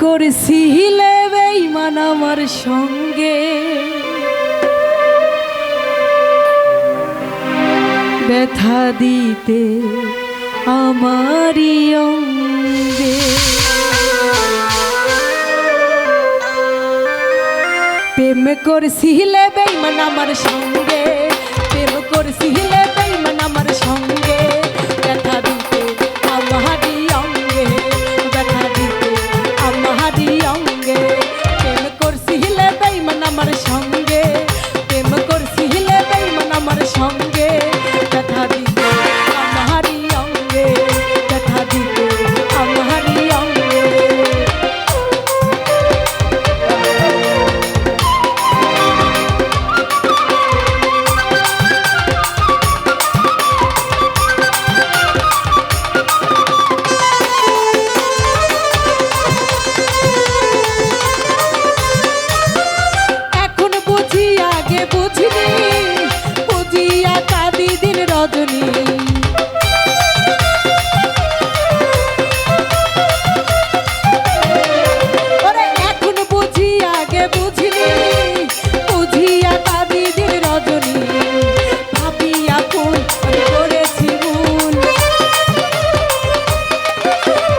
করছিলে বেইমান আমার সঙ্গে? ব্যথা দিতে আমারই অঙ্গে। প্রেম করছিলে বেইমান আমার সঙ্গে। প্রেম করছিলে বেইমান আমার সঙ্গে। বুঝিয়া কাঁদি দিন রজনী এখন বুঝি, আগে বুঝিনি, বুঝিয়া কাঁদি দিন রজনী। ভাবিয়া আমি করেছি ভুল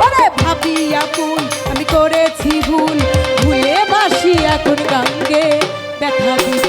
ওরে, ভাবিয়া ভুল আমি করেছি ভুল। ভুলে বাসি এখন গাঙ্গে, ব্যথা দিতে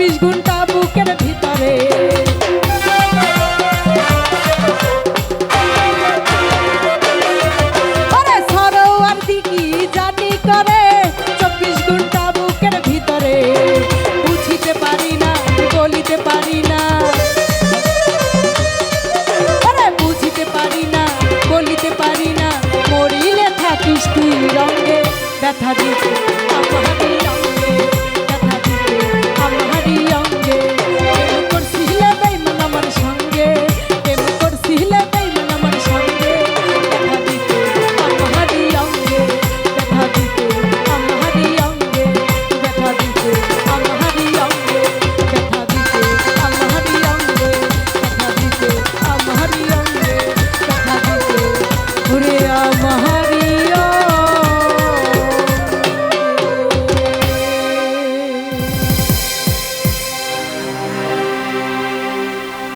চব্বিশ ঘণ্টা বুকের ভিতরে। পারি না মরিলে থাকিস তুই রঙ্গে ব্যথা দিতে।